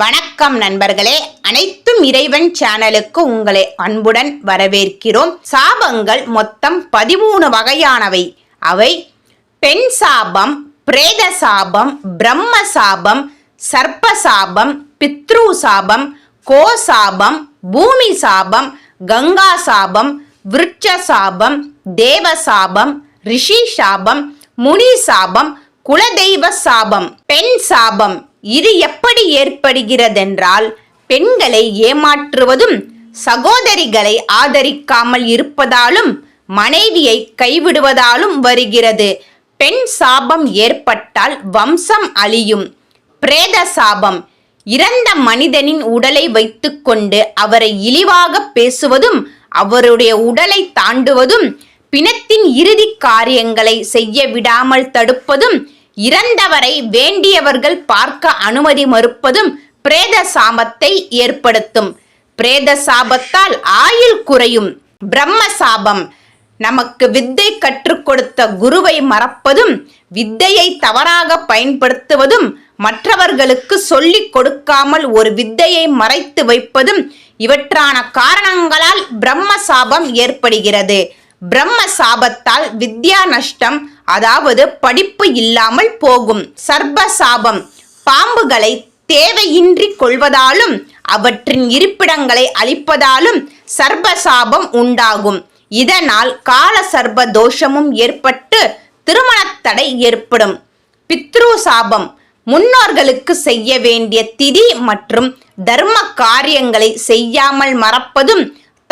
வணக்கம் நண்பர்களே. அனைத்தும் இறைவன் சேனலுக்கு உங்களை அன்புடன் வரவேற்கிறோம். சாபங்கள் மொத்தம் பதிமூணு வகையானவை. அவை பெண் சாபம் பிரேத சாபம் பிரம்ம சாபம் சர்ப்ப சாபம் பித்ரு சாபம் கோ சாபம் பூமி சாபம் கங்கா சாபம் விருட்ச சாபம் தேவ சாபம் ரிஷி சாபம் முனி சாபம் குலதெய்வ சாபம். பெண் சாபம் இது எப்படி ஏற்படுகிறதென்றால் பெண்களை ஏமாற்றுவதும் சகோதரிகளை ஆதரிக்காமல் இருப்பதாலும் மனைவியை கைவிடுவதாலும் வருகிறது. பெண் சாபம் ஏற்பட்டால் வம்சம் அழியும். பிரேத சாபம். இறந்த மனிதனின் உடலை வைத்துக்கொண்டு அவரை இழிவாக பேசுவதும் அவருடைய உடலை தாண்டுவதும் பிணத்தின் இறுதி காரியங்களை செய்ய விடாமல் தடுப்பதும் இறந்தவரை வேண்டியவர்கள் பார்க்க அனுமதி மறுப்பதும் பிரேத சாபத்தை ஏற்படுத்தும். பிரேத சாபத்தால் ஆயுள் குறையும். பிரம்ம சாபம். நமக்கு வித்தை கற்றுக் கொடுத்த குருவை மறப்பதும் வித்தையை தவறாக பயன்படுத்துவதும் மற்றவர்களுக்கு சொல்லிக் கொடுக்காமல் ஒரு வித்தையை மறைத்து வைப்பதும் இவற்றான காரணங்களால் பிரம்ம சாபம் ஏற்படுகிறது. பிரம்ம சாபத்தால் வித்யா நஷ்டம் அதாவது படிப்பு இல்லாமல் போகும். சர்ப சாபம் பாம்புகளை தேவையின்றி கொள்வதாலும் அவற்றின் இருப்பிடங்களை அழிப்பதாலும் சர்ப சாபம் உண்டாகும். இதனால் கால சர்ப தோஷமும் ஏற்பட்டு திருமணத் தடை ஏற்படும். பித்ரு சாபம். முன்னோர்களுக்கு செய்ய வேண்டிய திதி மற்றும் தர்ம காரியங்களை செய்யாமல் மறப்பதும்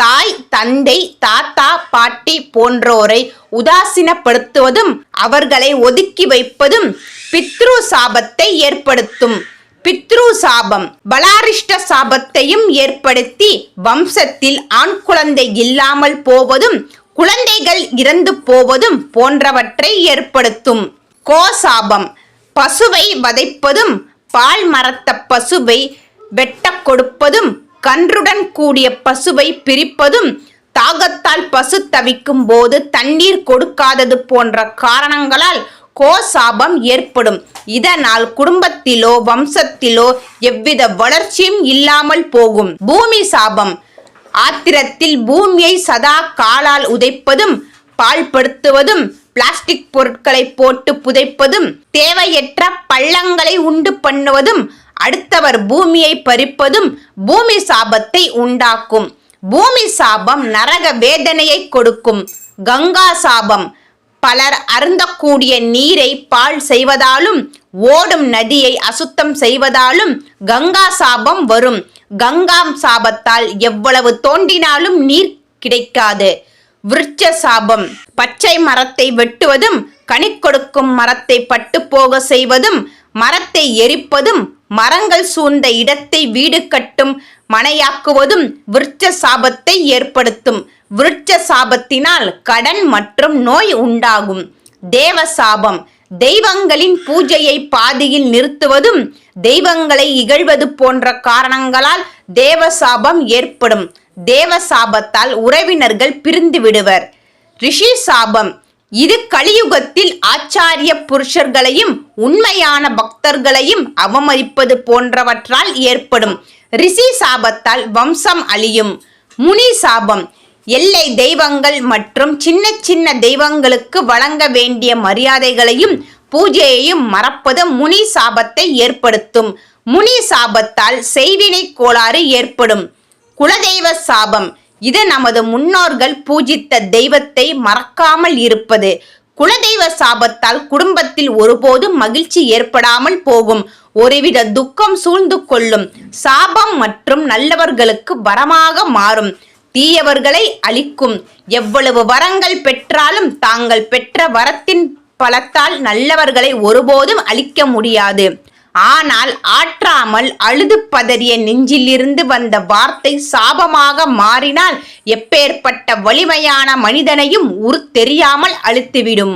தாய் தந்தை தாத்தா பாட்டி போன்றோரை உதாசீனப்படுத்துவதும் அவர்களை ஒதுக்கி வைப்பதும் பித்ரு சாபத்தை ஏற்படுத்தும். பித்ரு சாபம் பலாரிஷ்ட சாபத்தையும் ஏற்படுத்தி வம்சத்தில் ஆண் குழந்தை இல்லாமல் போவதும் குழந்தைகள் இறந்து போவதும் போன்றவற்றை ஏற்படுத்தும். கோசாபம் பசுவை வதைப்பதும் பால் மரத்த பசுவை வெட்ட கொடுப்பதும் கன்றுடன் கூடிய பசுவை பிரிப்பதும் தாகத்தால் பசு தவிக்கும் போது தண்ணீர் கொடுக்காதது போன்ற காரணங்களால் கோசாபம் ஏற்படும். இதனால் குடும்பத்திலோ வம்சத்திலோ எவ்வித வளர்ச்சியும் இல்லாமல் போகும். பூமி சாபம். ஆத்திரத்தில் பூமியை சதா காலால் உதைப்பதும் பால்படுத்துவதும் பிளாஸ்டிக் பொருட்களை போட்டு புதைப்பதும் தேவையற்ற பள்ளங்களை உண்டு பண்ணுவதும் அடுத்தவர் பூமியை பறிப்பதும் பூமி சாபத்தை உண்டாக்கும். பூமி சாபம் நரக வேதனையை கொடுக்கும். கங்கா சாபம் பலர் அருந்தக்கூடிய நீரை பால் செய்வதாலும் ஓடும் நதியை அசுத்தம் செய்வதாலும் கங்கா சாபம் வரும். கங்காம் சாபத்தால் எவ்வளவு தோண்டினாலும் நீர் கிடைக்காது. விருட்ச சாபம் பச்சை மரத்தை வெட்டுவதும் கனி கொடுக்கும் மரத்தை பட்டு போக செய்வதும் மரத்தை எரிப்பதும் மரங்கள் சூழ்ந்த இடத்தை வீடு கட்டும் மனையாக்குவதும் விருட்ச சாபத்தை ஏற்படுத்தும். விருட்ச சாபத்தினால் கடன் மற்றும் நோய் உண்டாகும். தேவ சாபம் தெய்வங்களின் பூஜையை பாதியில் நிறுத்துவதும் தெய்வங்களை இகழ்வது போன்ற காரணங்களால் தேவ சாபம் ஏற்படும். தேவ சாபத்தால் உறவினர்கள் பிரிந்து விடுவர். ரிஷி சாபம். இது கலியுகத்தில் ஆச்சாரிய புருஷர்களையும் உண்மையான பக்தர்களையும் அவமதிப்பது போன்றவற்றால் ஏற்படும். ரிஷி சாபத்தால் வம்சம் அழியும். முனி சாபம். எல்லை தெய்வங்கள் மற்றும் சின்ன சின்ன தெய்வங்களுக்கு வழங்க வேண்டிய மரியாதைகளையும் பூஜையையும் மறப்பது முனி சாபத்தை ஏற்படுத்தும். முனி சாபத்தால் செய்வினை கோளாறு ஏற்படும். குலதெய்வ சாபம். இது நமது முன்னோர்கள் பூஜித்த தெய்வத்தை மறக்காமல் இருப்பது. குலதெய்வ சாபத்தால் குடும்பத்தில் ஒருபோதும் மகிழ்ச்சி ஏற்படாமல் போகும். ஒருவித துக்கம் சூழ்ந்து கொள்ளும். சாபம் மற்றும் நல்லவர்களுக்கு வரமாக மாறும். தீயவர்களை அழிக்கும். எவ்வளவு வரங்கள் பெற்றாலும் தாங்கள் பெற்ற வரத்தின் பலத்தால் நல்லவர்களை ஒருபோதும் அழிக்க முடியாது. ஆனால் ஆற்றாமல் அழுது பதறிய நெஞ்சிலிருந்து வந்த வார்த்தை சாபமாக மாறினால் எப்பேற்பட்ட வலிமையான மனிதனையும் உரு தெரியாமல் அழுத்திவிடும்.